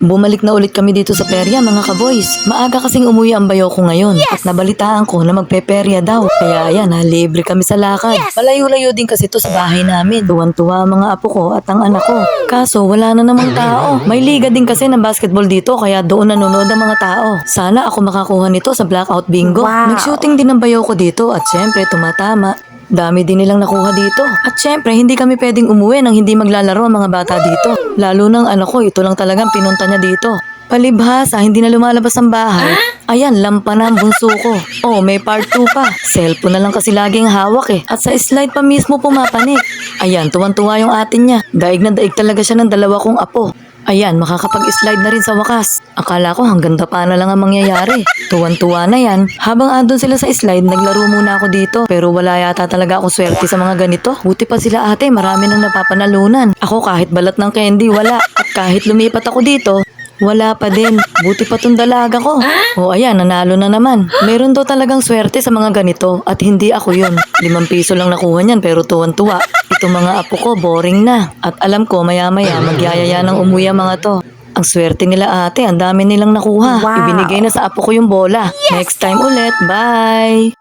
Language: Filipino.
Bumalik na ulit kami dito sa perya mga kaboys. Maaga kasing umuwi ang bayo ko ngayon. At nabalitaan ko na magpeperya daw. Kaya ayan ha, libre kami sa lakad. Malayo-layo din kasi to sa bahay namin. Tuwan-tuwa mga apo ko at ang anak ko. Kaso wala na namang tao. May liga din kasi ng basketball dito kaya doon nanonood ang mga tao. Sana ako makakuha nito sa blackout bingo. Wow. Nag-shooting din ang bayo ko dito at syempre tumatama. Dami din nilang nakuha dito. At syempre, hindi kami pwedeng umuwi nang hindi maglalaro ang mga bata dito. Lalo ng anak ko, ito lang talagang pinunta niya dito. Palibhasa, hindi na lumalabas ang bahay. Ayan, lampa na ang bunso ko. Oh, may part 2 pa. Cellphone na lang kasi laging hawak eh. At sa slide pa mismo pumapanik. Ayan, tuwan-tuwa yung atin niya. Daig na daig talaga siya ng dalawa kong apo. Ayan, makakapag-slide na rin sa wakas. Akala ko hanggang dapa na lang ang mangyayari. Tuwan-tuwa na yan. Habang andun sila sa slide, naglaro muna ako dito. Pero wala yata talaga ako swerte sa mga ganito. Buti pa sila ate, marami nang napapanalunan. Ako kahit balat ng candy, wala. At kahit lumipat ako dito, wala pa din. Buti pa tong dalaga ko. O ayan, nanalo na naman. Meron daw talagang swerte sa mga ganito at hindi ako yun. Limang piso lang nakuha niyan pero tuwan-tuwa. Itong mga apo ko, boring na. At alam ko, maya-maya, magyayaya ng umuwi ang mga to. Ang swerte nila ate, ang dami nilang nakuha. Wow. Ibinigay na sa apo ko yung bola. Next time ulit, bye!